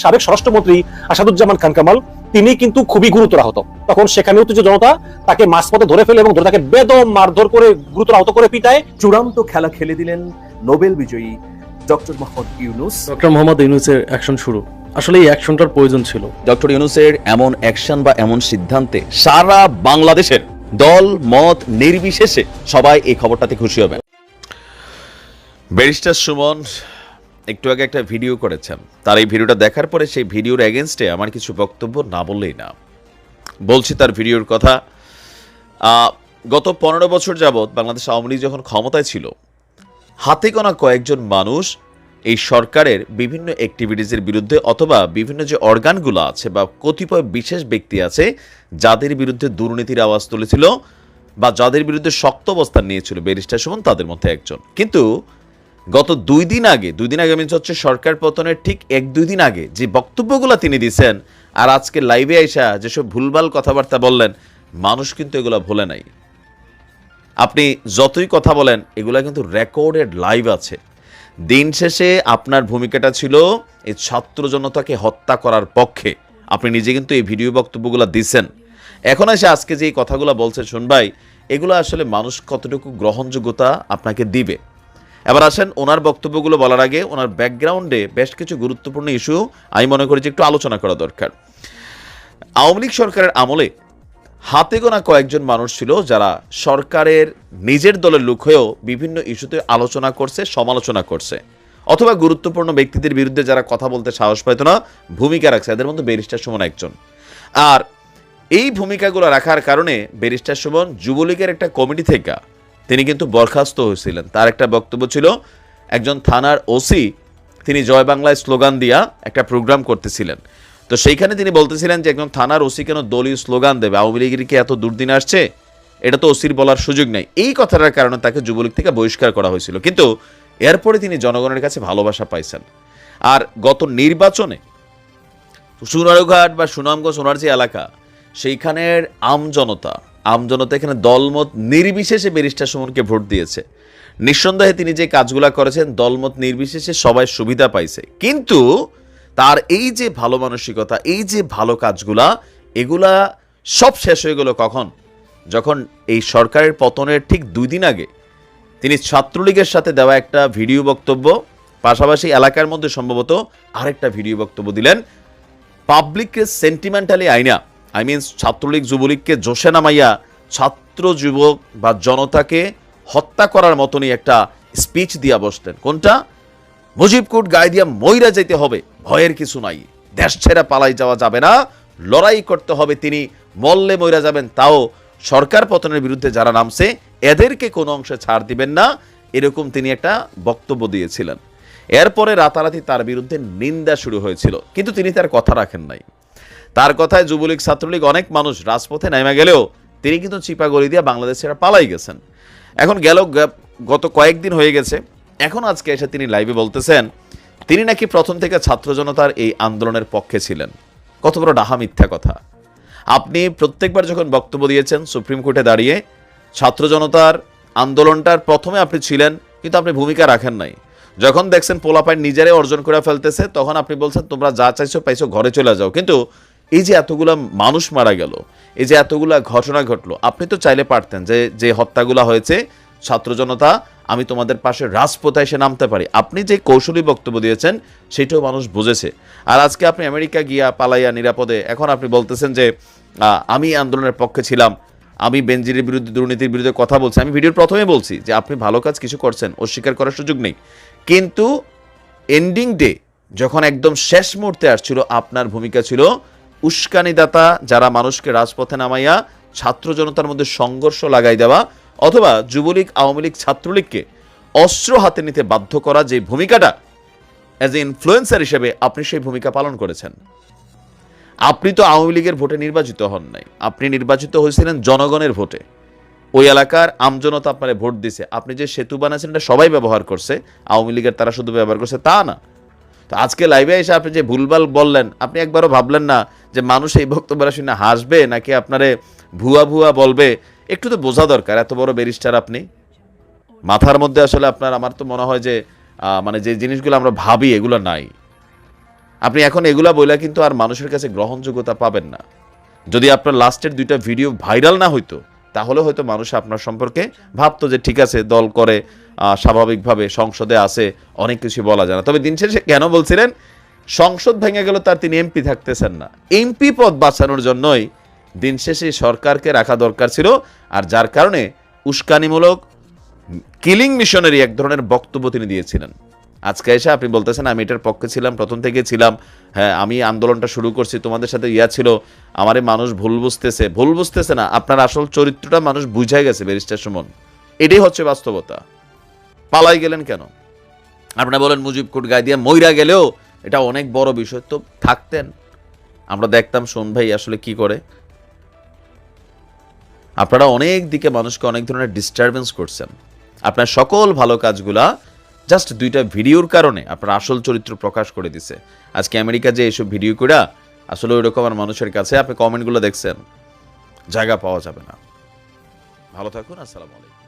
সাবেক স্বরাষ্ট্রমন্ত্রী আসাদুজ্জামান খান কামাল তিনি কিন্তু খুবই গুরুতর আহত। তখন সেখানে উত্তেজ জনতা তাকে মাঝপথে ধরে ফেলে এবং ধরে তাকে বেদম মারধর করে গুরুতর আহত করে পিটায়। চূড়ান্ত খেলা খেলে দিলেন নোবেল বিজয়ী ডক্টর মোহাম্মদ ইউনুস। ডক্টর মোহাম্মদ ইউনুসের অ্যাকশন শুরু। আসলে এই অ্যাকশনটার প্রয়োজন ছিল। ডক্টর ইউনুসের এমন অ্যাকশন বা এমন সিদ্ধান্তে সারা বাংলাদেশের দল মত নির্বিশেষে সবাই এই খবরটাতে খুশি হবেন। ব্যারিস্টার সুমন একটু আগে একটা ভিডিও করেছেন। তার এই ভিডিওটা দেখার পরে সেই ভিডিওর এগেনস্টে আমার কিছু বক্তব্য না বললেই না। বলছি তার ভিডিওর কথা। গত পনেরো বছর যাবৎ বাংলাদেশ আওয়ামী লীগ যখন ক্ষমতায় ছিল, হাতে গোনা কয়েকজন মানুষ এই সরকারের বিভিন্ন অ্যাক্টিভিটিসের বিরুদ্ধে অথবা বিভিন্ন যে অর্গানগুলো আছে বা কতিপয় বিশেষ ব্যক্তি আছে, যাদের বিরুদ্ধে দুর্নীতির আওয়াজ তুলেছিল বা যাদের বিরুদ্ধে শক্ত অবস্থান নিয়েছিল ব্যারিস্টার সুমন, তাদের মধ্যে একজন। কিন্তু গত দুই দিন আগে, দুই দিন আগে মিনস হচ্ছে সরকার পতনের ঠিক এক, দুই দিন আগে যে বক্তব্যগুলো তিনি দিছেন, আর আজকে লাইভে আইসা যেসব ভুলভাল কথাবার্তা বললেন, মানুষ কিন্তু এগুলো ভুলে নাই। আপনি যতই কথা বলেন, এগুলা কিন্তু রেকর্ডেড লাইভ আছে। দিন শেষে আপনার ভূমিকাটা ছিল এই ছাত্র জনতাকে হত্যা করার পক্ষে। আপনি নিজে কিন্তু এই ভিডিও বক্তব্যগুলো দিচ্ছেন এখন এসে আজকে যে এই কথাগুলো বলছে শুনবাই এগুলো আসলে মানুষ কতটুকু গ্রহণযোগ্যতা আপনাকে দিবে? এবার আসেন ওনার বক্তব্যগুলো বলার আগে ওনার ব্যাকগ্রাউন্ডে বেশ কিছু গুরুত্বপূর্ণ ইস্যু আমি মনে করি যে একটু আলোচনা করা দরকার। আওয়ামী লীগ সরকারের আমলে হাতে গোনা কয়েকজন মানুষ ছিল যারা সরকারের নিজের দলের লোক হয়েও বিভিন্ন ইস্যুতে আলোচনা করছে, সমালোচনা করছে। অথবা গুরুত্বপূর্ণ ব্যক্তিদের বিরুদ্ধে যারা কথা বলতে সাহস পাইত না, ভূমিকা রাখছে। এদের মধ্যে ব্যারিস্টার সুমন একজন। আর এই ভূমিকাগুলো রাখার কারণে ব্যারিস্টার সুমন যুবলীগের একটা কমিটি থেকে তিনি কিন্তু বরখাস্ত হয়েছিলেন। তার একটা বক্তব্য ছিল, একজন থানার ওসি, তিনি জয় বাংলায় স্লোগান দিয়া একটা প্রোগ্রাম করতেছিলেন। তো সেইখানে তিনি বলতেছিলেন যে, একজন থানার ওসি কেন দলীয় স্লোগান দেবে? আওয়ামী লীগের কি এত দুর্দিন আসছে? এটা তো ওসির বলার সুযোগ নেই। এই কথাটার কারণে তাকে যুবলীগ থেকে বহিষ্কার করা হয়েছিল। কিন্তু এরপরে তিনি জনগণের কাছে ভালোবাসা পাইছেন। আর গত নির্বাচনে সোনারঘাট বা সুনামগঞ্জ ওনার যে এলাকা, সেইখানের আমজনতা আমজনতা এখানে দলমত নির্বিশেষে ব্যারিস্টার সুমনকে ভোট দিয়েছে। নিঃসন্দেহে তিনি যে কাজগুলা করেছেন, দলমত নির্বিশেষে সবাই সুবিধা পাইছে। কিন্তু তার এই যে ভালো মানসিকতা, এই যে ভালো কাজগুলা, এগুলা সব শেষ হয়ে গেল কখন? যখন এই সরকারের পতনের ঠিক দুই দিন আগে তিনি ছাত্রলীগের সাথে দেওয়া একটা ভিডিও বক্তব্য, পাশাপাশি এলাকার মধ্যে সম্ভবত আরেকটা ভিডিও বক্তব্য দিলেন পাবলিককে সেন্টিমেন্টালি আইনা। আই মিন ছাত্রলীগ যুবলীগকে জোশে নামাইয়া ছাত্র যুবক বা জনতাকে হত্যা করার মতনই একটা স্পিচ দিয়া বসতেন। কোনটা? মুজিব কোট গায়ে দিয়া মইরা যেতে হবে, ভয়ের কিছু নাই। দেশ ছেড়ে পালাই যাওয়া যাবে না, লড়াই করতে হবে তিনি মল্লে মইরা যাবেন তাও সরকার পতনের বিরুদ্ধে যারা নামছে, এদেরকে কোনো অংশে ছাড় দিবেন না, এরকম তিনি একটা বক্তব্য দিয়েছিলেন। এরপরে রাতারাতি তার বিরুদ্ধে নিন্দা শুরু হয়েছিল, কিন্তু তিনি তার কথা রাখেন নাই। তার কথায় যুবলীগ, ছাত্রলীগ অনেক মানুষ রাজপথে নেমে গেলেও তিনি কিন্তু চিপাগলি দিয়ে বাংলাদেশ ছেড়ে পালাই গেছেন। এখন গেল গত কয়েকদিন হয়ে গেছে, এখন আজকে এসে তিনি লাইভে বলতেছেন, তিনি নাকি প্রথম থেকে ছাত্র জনতার এই আন্দোলনের পক্ষে ছিলেন। কত বড় ডাহা মিথ্যা কথা। আপনি প্রত্যেকবার যখন বক্তব্য দিয়েছেন, সুপ্রিম কোর্টে দাঁড়িয়ে, ছাত্র জনতার আন্দোলনটার প্রথমে আপনি ছিলেন, কিন্তু আপনি ভূমিকা রাখেন নাই। যখন দেখছেন পোলাপাইন নিজেরাই অর্জন করে ফেলতেছে, তখন আপনি বলছেন, তোমরা যা চাইছো পাইছো, ঘরে চলে যাও। কিন্তু এই যে এতগুলা মানুষ মারা গেল, এই যে এতগুলা ঘটনা ঘটলো, আপনি তো চাইলে পারতেন যে যে হত্যাগুলা হয়েছে, ছাত্র জনতা, আমি তোমাদের পাশে রাজপথে এসে নামতে পারি। আপনি যে কৌশলী বক্তব্য দিয়েছেন, সেটাও মানুষ বুঝেছে। আর আজকে আপনি আমেরিকা গিয়া পালাইয়া নিরাপদে, এখন আপনি বলতেছেন যে আমি আন্দোলনের পক্ষে ছিলাম, আমি বেনজিরের বিরুদ্ধে দুর্নীতির বিরুদ্ধে কথা বলছি। আমি ভিডিওর প্রথমে বলছি যে, আপনি ভালো কাজ কিছু করছেন, অস্বীকার করার সুযোগ নেই। কিন্তু এন্ডিং ডে যখন একদম শেষ মুহূর্তে আসছিল, আপনার ভূমিকা ছিল উস্কানিদাতা, যারা মানুষকে রাজপথে নামাইয়া ছাত্র জনতার মধ্যে সংঘর্ষ লাগাই দেওয়া, অথবা যুবলীগ, আওয়ামী লীগ ছাত্রলীগকে অস্ত্র হাতে নিতে বাধ্য করা, যে ভূমিকাটা অ্যাজ এ ইনফ্লুয়েন্সার হিসেবে আপনি সেই ভূমিকা পালন করেছেন। আপনি তো আওয়ামী লীগের ভোটে নির্বাচিত হন নাই। আপনি নির্বাচিত হয়েছিলেন জনগণের ভোটে। ওই এলাকার আমজনতা আপনারে ভোট দিছে। আপনি যে সেতু বানাচ্ছেন এটা সবাই ব্যবহার করছে। আওয়ামী লীগের তারা শুধু ব্যবহার করছে, তা না। তো আজকে লাইভে এসে আপনি যে ভুলভাল বললেন, আপনি একবারও ভাবলেন না যে মানুষ এই বক্তব্যটা শুনে হাসবে নাকি আপনারে ভুয়া ভুয়া বলবে? একটু তো বোঝা দরকার, এত বড় ব্যারিস্টার আপনি। মাথার মধ্যে আসলে আপনার, আমার তো মনে হয় যে মানে যে জিনিসগুলো আমরা ভাবি, এগুলো নাই। আপনি এখন এগুলা বইলা কিন্তু আর মানুষের কাছে গ্রহণযোগ্যতা পাবেন না। যদি আপনার লাস্টের দুইটা ভিডিও ভাইরাল না হইতো তাহলে হয়তো মানুষ আপনার সম্পর্কে ভাবতো যে ঠিক আছে, দল করে স্বাভাবিকভাবে সংসদে আসে অনেক কিছু বলা যায় না। তবে দিন শেষে কেন বলছিলেন? সংসদ ভেঙে গেল তার তিনি এমপি থাকতেছেন না। এমপি পদ বাঁচানোর জন্যই দিন শেষে সরকারকে রাখা দরকার ছিল, আর যার কারণে উস্কানিমূলক কিলিং মিশনেরই এক ধরনের বক্তব্য তিনি দিয়েছিলেন। আজকে এসে আপনি বলতেছেন, আমি এটার পক্ষে ছিলাম, প্রথম থেকে ছিলাম। হ্যাঁ আমি আন্দোলনটা শুরু করছি, তোমাদের সাথে ইয়া ছিল। আমারে মানুষ ভুল বুঝতেছে। ভুল বুঝতেছে না, আপনার আসল চরিত্রটা মানুষ বুঝাই গেছে, ব্যারিস্টার সুমন। এটাই হচ্ছে বাস্তবতা। পালাই গেলেন কেন? আপনারা বলেন, মুজিব কোট গায়ে দিয়ে মইরা গেলেও এটা অনেক বড় বিষয়। তো থাকতেন। আমরা দেখতাম সোন ভাই আসলে কি করে। আপনারা অনেক দিকে মানুষকে অনেক ধরনের ডিস্টারবেন্স করছেন। আপনার সকল ভালো কাজগুলা জাস্ট দুইটা ভিডিওর কারণে আপনার আসল চরিত্র প্রকাশ করে দিছে। আজকে আমেরিকা যে এইসব ভিডিও করা আসলে ওই রকম আর মানুষের কাছে আপনি কমেন্টগুলো দেখছেন, জায়গা পাওয়া যাবে না। ভালো থাকুন, আসসালামু আলাইকুম।